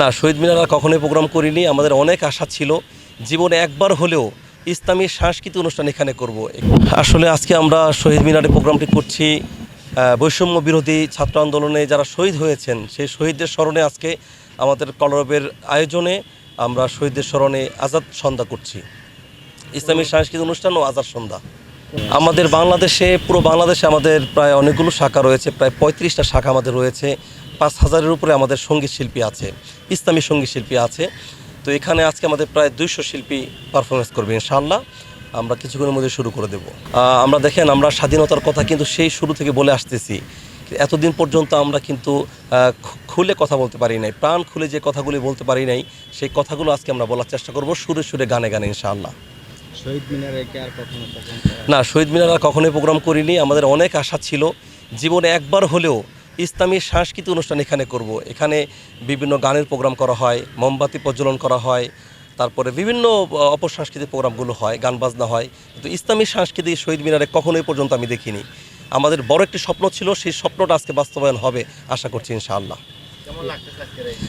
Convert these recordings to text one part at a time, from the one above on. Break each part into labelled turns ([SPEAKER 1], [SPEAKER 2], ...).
[SPEAKER 1] না, শহীদ মিনার কখনোই প্রোগ্রাম করিনি। আমাদের অনেক আশা ছিল। জীবনে একবার হলেও ইসলামী সাংস্কৃতিক অনুষ্ঠান এখানে করব। আসলে আজকে আমরা শহীদ মিনারে প্রোগ্রামটি করছি। বৈষম্য বিরোধী ছাত্র আন্দোলনে যারা শহীদ হয়েছেন, সেই শহীদদের স্মরণে আজকে আমাদের কলরবের আয়োজনে আমরা শহীদদের স্মরণে আজাদ সন্ধ্যা করছি। ইসলামী সাংস্কৃতিক অনুষ্ঠান ও আজাদ সন্ধ্যা। আমাদের বাংলাদেশে, পুরো বাংলাদেশে আমাদের প্রায় অনেকগুলো শাখা রয়েছে, প্রায় পঁয়ত্রিশটা শাখা আমাদের রয়েছে। পাঁচ হাজারের উপরে আমাদের সংগীত শিল্পী আছে ইসলামী সংগীত শিল্পী আছে। তো এখানে আজকে আমাদের প্রায় দুইশো শিল্পী পারফরমেন্স করবে ইনশাআল্লাহ। আমরা কিছুক্ষণের মধ্যে শুরু করে দেব। আমরা দেখেন আমরা স্বাধীনতার কথা কিন্তু সেই শুরু থেকে বলে আসতেছি। এতদিন পর্যন্ত আমরা কিন্তু খুলে কথা বলতে পারি নাই প্রাণ খুলে যে কথাগুলি বলতে পারি নাই সেই কথাগুলো আজকে আমরা বলার চেষ্টা করব সুরে সুরে গানে গানে ইনশাআল্লাহ।
[SPEAKER 2] শহীদ মিনারে আর কখনো
[SPEAKER 1] না শহীদ মিনার আর কখনোই প্রোগ্রাম করিনি। আমাদের অনেক আশা ছিল জীবনে একবার হলেও ইসলামী সাংস্কৃতিক অনুষ্ঠান এখানে করব। এখানে বিভিন্ন গানের প্রোগ্রাম করা হয় মোমবাতি প্রজ্বলন করা হয় তারপরে বিভিন্ন অপসাংস্কৃতিক প্রোগ্রামগুলো হয় গান বাজনা হয়। কিন্তু ইসলামী সাংস্কৃতিক শহীদ মিনারে কখনোই পর্যন্ত আমি দেখিনি। আমাদের বড় একটি স্বপ্ন ছিল সেই স্বপ্নটা আজকে বাস্তবায়ন হবে আশা করছি ইনশাআল্লাহ।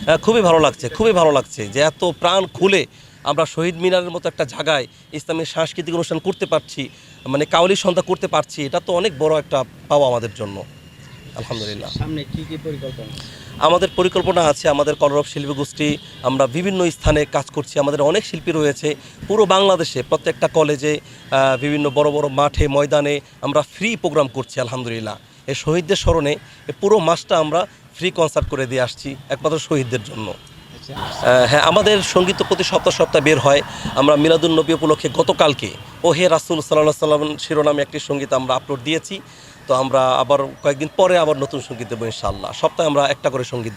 [SPEAKER 1] হ্যাঁ, খুবই ভালো লাগছে খুবই ভালো লাগছে যে এত প্রাণ খুলে আমরা শহীদ মিনারের মতো একটা জায়গায় ইসলামের সাংস্কৃতিক অনুষ্ঠান করতে পারছি মানে কাউলি সন্ধ্যা করতে পারছি এটা তো অনেক বড় একটা পাওয়া আমাদের জন্য। আলহামদুলিল্লাহ।
[SPEAKER 2] সামনে কি কি পরিকল্পনা?
[SPEAKER 1] আমাদের পরিকল্পনা আছে আমাদের কলরব শিল্পী গোষ্ঠী আমরা বিভিন্ন স্থানে কাজ করছি আমাদের অনেক শিল্পী রয়েছে পুরো বাংলাদেশে প্রত্যেকটা কলেজে বিভিন্ন বড় বড় মাঠে ময়দানে আমরা ফ্রি প্রোগ্রাম করছি আলহামদুলিল্লাহ। এই শহীদদের স্মরণে এই পুরো মাসটা আমরা ফ্রি কনসার্ট করে দিয়ে আসছি একমাত্র শহীদদের জন্য। হ্যাঁ আমাদের সংগীত প্রতি সপ্তাহ সপ্তাহ বের হয়। আমরা মিলাদুল নবী উপলক্ষে গতকালকে ও হে রাসুল সাল্লাহ সাল্লাম শিরোনামে একটি সংগীত আমরা আপলোড দিয়েছি। তো আমরা আবার কয়েকদিন পরে আবার নতুন সংগীত দেবো ইনশাল্লাহ সপ্তাহে আমরা একটা করে সংগীত